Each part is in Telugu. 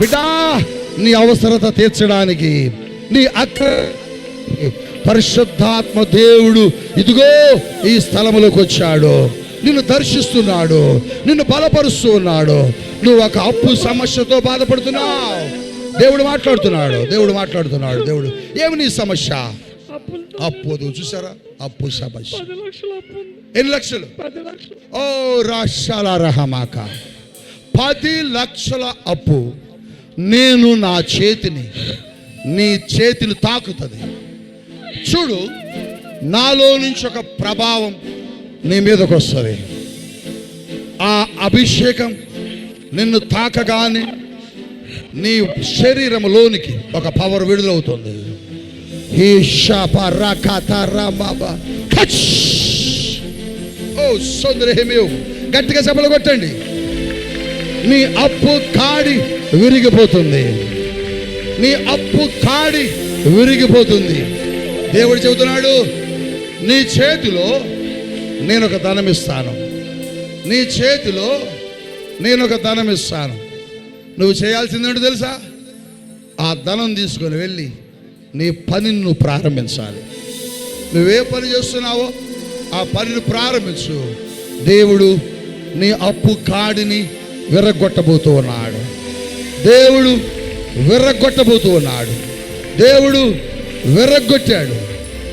బిడ్డా నీ అవసరత తీర్చడానికి నీ అక్క పరిశుద్ధాత్మ దేవుడు ఇదిగో ఈ స్థలములోకి వచ్చాడు. నిన్ను దర్శిస్తున్నాడు నిన్ను బలపరుస్తూ ఉన్నాడు. నువ్వు ఒక అప్పు సమస్యతో బాధపడుతున్నావు. దేవుడు మాట్లాడుతున్నాడు దేవుడు మాట్లాడుతున్నాడు దేవుడు. ఏమి నీ సమస్య? అప్పు చూసారా అప్పు సమస్య. ఎన్ని లక్షలు. ఓ రాష్ట్రాల రహమాక. పది లక్షల అప్పు. నేను నా చేతిని నీ చేతిని తాకుతుంది. చూడు నాలో నుంచి ఒక ప్రభావం నీ మీదకి వస్తుంది. ఆ అభిషేకం నిన్ను తాకగానే నీ శరీరంలోనికి ఒక పవర్ విడుదలవుతుంది. ఈ శాప రకత రమబ. ఓ సొందరహేమేవ్ గట్టిగా చెప్పలు కొట్టండి. నీ అప్పు కాడి విరిగిపోతుంది. నీ అప్పు కాడి విరిగిపోతుంది. దేవుడు చెబుతున్నాడు నీ చేతిలో నేను ఒక ధనం ఇస్తాను. నీ చేతిలో నేను ఒక ధనం ఇస్తాను. నువ్వు చేయాల్సిందేంటో తెలుసా? ఆ ధనం తీసుకొని వెళ్ళి నీ పనిని నువ్వు ప్రారంభించాలి. నువ్వే పని చేస్తున్నావో ఆ పనిని ప్రారంభించు. దేవుడు నీ అప్పు కాడిని విరగొట్టబోతూ ఉన్నాడు దేవుడు విరగొట్టబోతూ ఉన్నాడు దేవుడు విరగొట్టాడు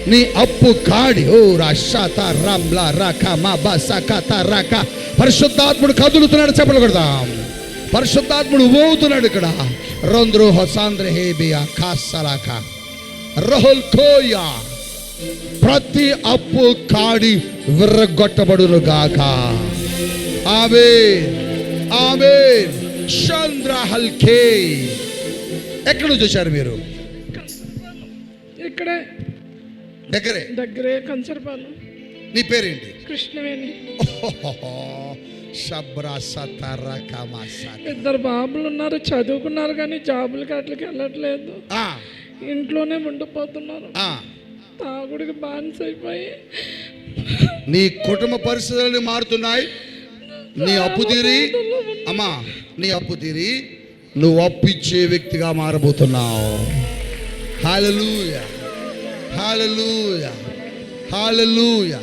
నీ అప్పు కాడి. ఓ రాషాత రామ్లా రాక మా బసకత రాక పరిశుద్ధాత్ముడు కదులుతున్నాడు చెప్పలు కొడదాం. పరిశుద్ధాత్ముడు ఊగుతున్నాడు ఇక్కడ. రొంద్రు హొసాంద్ర హేబియా కాసలాక రహుల్ కోయా ప్రతి అప్పు కాడి విర్రగొట్టబడును గాక ఆమె ఆమె చంద్ర హల్కే. ఎక్కడ వచ్చారు మీరు? ఇక్కడే. దగ్గరే. దగ్గరే కంచరపాలెం. నీ పేరేంటి? కృష్ణవేణి. శబ్రా సతర కమాస ఇద్దరు బాబులు ఉన్నారు చదువుకున్నారు కానీ జాబులకి అట్లకి వెళ్ళట్లేదు. ఆ. ఇంట్లోనే ఉండిపోతున్నారు. ఆ. తాగుడికి బానిస అయిపోయి. నీ కుటుంబ పరిస్థితులు మారుతున్నాయి. నీ అప్పు తీరి. అమ్మా నీ అప్పు తీరి నువ్వు అప్పు ఇచ్చే వ్యక్తిగా మారబోతున్నావు. Hallelujah hallelujah hallelujah